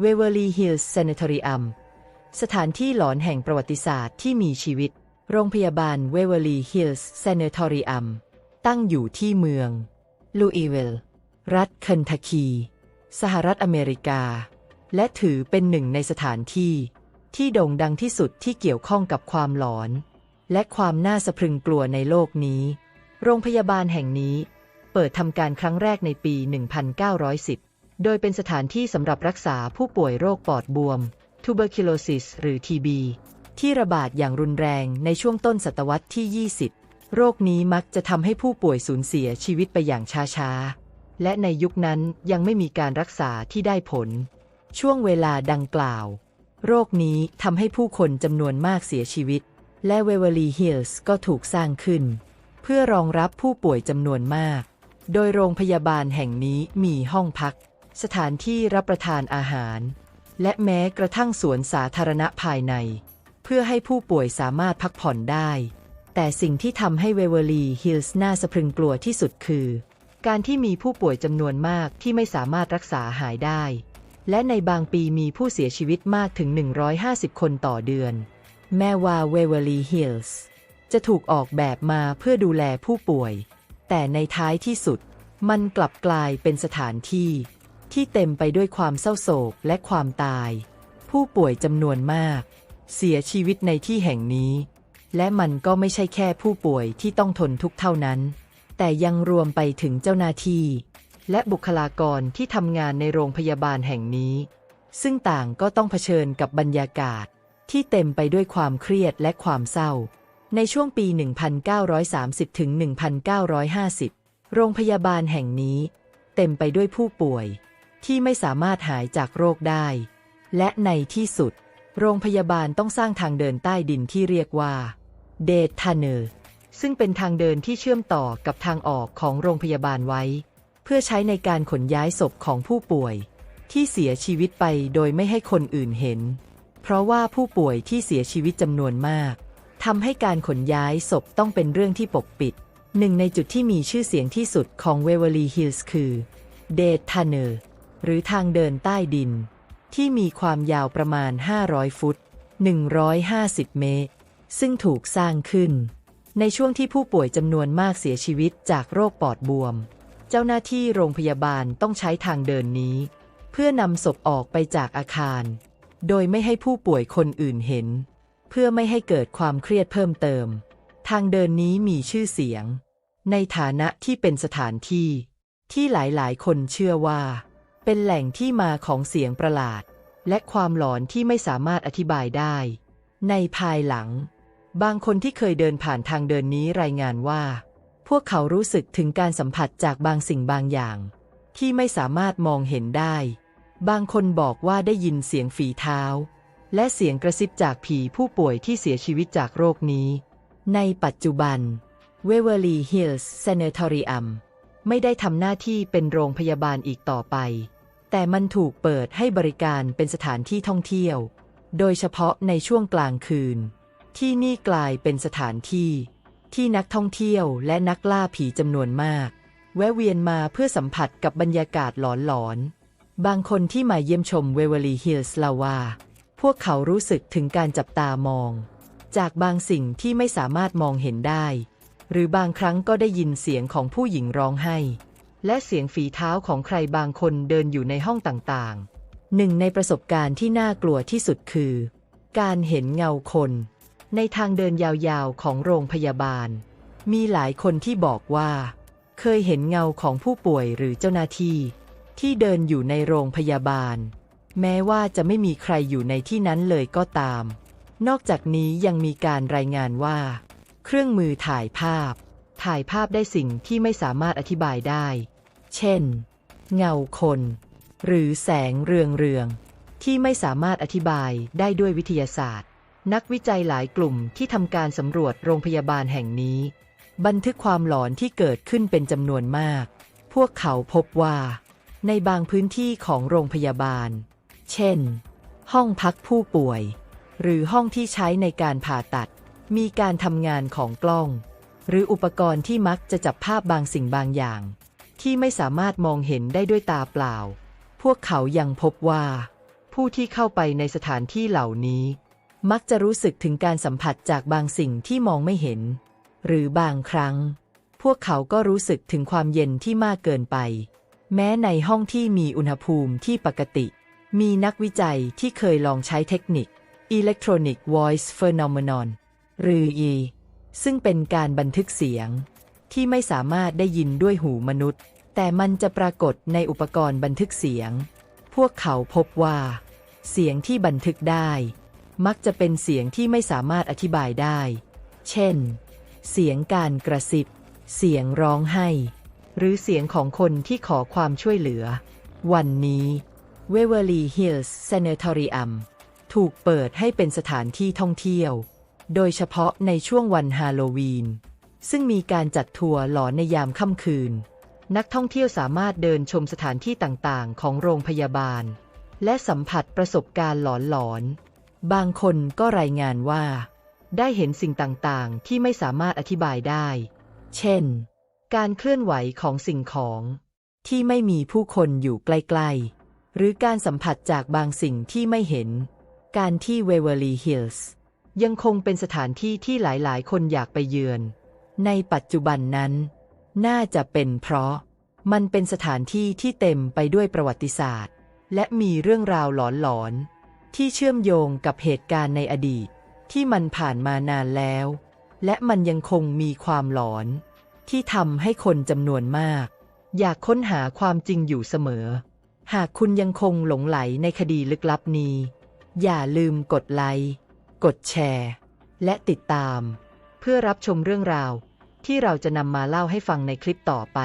เวเวอร์ลีฮิลส์ a น a ทอริอัมสถานที่หลอนแห่งประวัติศาสตร์ที่มีชีวิต โรงพยาบาลเวเวอร์ลีฮิลส์ a น a ทอริอัมตั้งอยู่ที่เมือง ลูอีเวลรัฐเคนทักคี สหรัฐอเมริกา และถือเป็นหนึ่งในสถานที่ ที่โด่งดังที่สุดที่เกี่ยวข้องกับความหลอน และความน่าสะพรึงกลัวในโลกนี้ โรงพยาบาลแห่งนี้ เปิดทำการครั้งแรกในปี 1910 โดยเป็นสถานที่สำหรับรักษาผู้ป่วยโรคปอดบวม tuberculosis หรือ TB ที่ระบาดอย่างรุนแรงในช่วงต้นศตวรรษที่ 20 โรคนี้มักจะทำให้ผู้ป่วยสูญเสียชีวิตไปอย่างช้าๆ และในยุคนั้นยังไม่มีการรักษาที่ได้ผล ช่วงเวลาดังกล่าว โรคนี้ทำให้ผู้คนจำนวนมากเสียชีวิต และเวเวอร์ลีฮิลส์ก็ถูกสร้างขึ้น เพื่อรองรับผู้ป่วยจำนวนมาก โดยโรงพยาบาลแห่งนี้มีห้องพัก สถานที่รับประทานอาหาร และแม้กระทั่งสวนสาธารณะภายใน เพื่อให้ผู้ป่วยสามารถพักผ่อนได้ แต่สิ่งที่ทำให้เวเวอร์ลีฮิลส์น่าสะพรึงกลัวที่สุดคือ การที่มีผู้ป่วยจำนวนมากที่ไม่สามารถรักษาหายได้ และในบางปีมีผู้เสียชีวิตมากถึง 150 คนต่อเดือน แม้ว่าเวเวอร์ลีฮิลส์จะถูกออกแบบมาเพื่อดูแลผู้ป่วย แต่ในท้ายที่สุด มันกลับกลายเป็นสถานที่ ที่เต็มไปด้วยความเศร้าโศกและความตาย ผู้ป่วยจำนวนมาก เสียชีวิตในที่แห่งนี้ และมันก็ไม่ใช่แค่ผู้ป่วยที่ต้องทนทุกข์เท่านั้น แต่ยังรวมไปถึงเจ้าหน้าที่ และบุคลากรที่ทำงานในโรงพยาบาลแห่งนี้ ซึ่งต่างก็ต้องเผชิญกับบรรยากาศ ที่เต็มไปด้วยความเครียดและความเศร้า ในช่วงปี 1930ถึง1950 โรงพยาบาลแห่งนี้ เต็มไปด้วยผู้ป่วย ที่ไม่สามารถหายจากโรคได้ และในที่สุด โรงพยาบาลต้องสร้างทางเดินใต้ดินที่เรียกว่าเดททนเนอร์ซึ่งเป็นทางเดินที่เชื่อมต่อกับทางออกของโรงพยาบาลไว้ เพื่อใช้ในการขนย้ายศพของผู้ป่วย ที่เสียชีวิตไปโดยไม่ให้คนอื่นเห็น เพราะว่าผู้ป่วยที่เสียชีวิตจำนวนมากทำให้การขนย้ายศพต้องเป็นเรื่องที่ปกปิด หนึ่งในจุดที่มีชื่อเสียงที่สุดของเวเวอร์ลีฮิลส์คือเดททเนอร์ หรือทางเดินใต้ดิน ที่มีความยาวประมาณ 500 ฟุต 150 เมตร ซึ่งถูกสร้างขึ้น ในช่วงที่ผู้ป่วยจำนวนมากเสียชีวิตจากโรคปอดบวม เจ้าหน้าที่โรงพยาบาลต้องใช้ทางเดินนี้ เพื่อนำศพออกไปจากอาคาร โดยไม่ให้ผู้ป่วยคนอื่นเห็น เพื่อไม่ให้เกิดความเครียดเพิ่มเติม ทางเดินนี้มีชื่อเสียง ในฐานะที่เป็นสถานที่ที่หลายๆ คนเชื่อว่า เป็นแหล่งที่มาของเสียงประหลาด และความหลอนที่ไม่สามารถอธิบายได้ ในภายหลัง บางคนที่เคยเดินผ่านทางเดินนี้รายงานว่า พวกเขารู้สึกถึงการสัมผัสจากบางสิ่งบางอย่าง ที่ไม่สามารถมองเห็นได้ บางคนบอกว่าได้ยินเสียงฝีเท้า และเสียงกระซิบจากผีผู้ป่วยที่เสียชีวิตจากโรคนี้ ในปัจจุบันเวเวอร์ลีฮิลส์ a นทอริอัมไม่ได้ทำหน้าที่เป็นโรงพยาบาลอีกต่อไป แต่มันถูกเปิดให้บริการเป็นสถานที่ท่องเที่ยว โดยเฉพาะในช่วงกลางคืน ที่นี่กลายเป็นสถานที่ ที่นักท่องเที่ยวและนักล่าผีจำนวนมาก แวะเวียนมาเพื่อสัมผัสกับบรรยากาศหลอนๆ บางคนที่มาเยี่ยมชมเวเวอร์ลีฮิลส์ลาวา พวกเขารู้สึกถึงการจับตามอง จากบางสิ่งที่ไม่สามารถมองเห็นได้ หรือบางครั้งก็ได้ยินเสียงของผู้หญิงร้องไห้ และเสียงฝีเท้าของใครบางคนเดินอยู่ในห้องต่างๆ หนึ่งในประสบการณ์ที่น่ากลัวที่สุดคือ การเห็นเงาคน ในทางเดินยาวๆของโรงพยาบาล มีหลายคนที่บอกว่า เคยเห็นเงาของผู้ป่วยหรือเจ้าหน้าที่ ที่เดินอยู่ในโรงพยาบาล แม้ว่าจะไม่มีใครอยู่ในที่นั้นเลยก็ตาม นอกจากนี้ยังมีการรายงานว่า เครื่องมือถ่ายภาพ ถ่ายภาพได้สิ่งที่ไม่สามารถอธิบายได้ เช่น เงาคน หรือแสงเรืองเรืองๆที่ไม่สามารถอธิบายได้ด้วยวิทยาศาสตร์ นักวิจัยหลายกลุ่มที่ทำการสำรวจโรงพยาบาลแห่งนี้ บันทึกความหลอนที่เกิดขึ้นเป็นจำนวนมาก พวกเขาพบว่า ในบางพื้นที่ของโรงพยาบาล เช่น ห้องพักผู้ป่วย หรือห้องที่ใช้ในการผ่าตัด มีการทำงานของกล้อง หรืออุปกรณ์ที่มักจะจับภาพบางสิ่งบางอย่าง ที่ไม่สามารถมองเห็นได้ด้วยตาเปล่า พวกเขายังพบว่า ผู้ที่เข้าไปในสถานที่เหล่านี้ มักจะรู้สึกถึงการสัมผัสจากบางสิ่งที่มองไม่เห็น หรือบางครั้ง พวกเขาก็รู้สึกถึงความเย็นที่มากเกินไป แม้ในห้องที่มีอุณหภูมิที่ปกติ มีนักวิจัยที่เคยลองใช้เทคนิค Electronic Voice Phenomenon หรือ E ซึ่งเป็นการบันทึกเสียง ที่ไม่สามารถได้ยินด้วยหูมนุษย์ แต่มันจะปรากฏในอุปกรณ์บันทึกเสียง พวกเขาพบว่า เสียงที่บันทึกได้ มักจะเป็นเสียงที่ไม่สามารถอธิบายได้ เช่น เสียงการกระซิบ เสียงร้องไห้ หรือเสียงของคนที่ขอความช่วยเหลือ วันนี้ Waverly Hills Sanatorium ถูกเปิดให้เป็นสถานที่ท่องเที่ยว โดยเฉพาะในช่วงวันฮาโลวีน ซึ่งมีการจัดทัวร์หลอนในยามค่ำคืน นักท่องเที่ยวสามารถเดินชมสถานที่ต่างๆ ของโรงพยาบาล และสัมผัสประสบการณ์หลอนๆ บางคนก็รายงานว่า ได้เห็นสิ่งต่างๆ ที่ไม่สามารถอธิบายได้ เช่น การเคลื่อนไหวของสิ่งของที่ไม่มีผู้คนอยู่ใกล้ๆ หรือการสัมผัสจากบางสิ่งที่ไม่เห็น การที่เวเวอร์ลีฮิลส์ยังคงเป็นสถานที่ที่หลายๆ คนอยากไปเยือน ในปัจจุบันนั้น น่าจะเป็นเพราะมันเป็นสถานที่ที่เต็มไปด้วยประวัติศาสตร์ และมีเรื่องราวหลอนๆ ที่เชื่อมโยงกับเหตุการณ์ในอดีต ที่มันผ่านมานานแล้ว และมันยังคงมีความหลอน ที่ทำให้คนจำนวนมาก อยากค้นหาความจริงอยู่เสมอ หากคุณยังคงหลงไหลในคดีลึกลับนี้ อย่าลืมกดไลค์ กดแชร์ และติดตาม เพื่อรับชมเรื่องราว ที่เราจะนำมาเล่าให้ฟังในคลิปต่อไป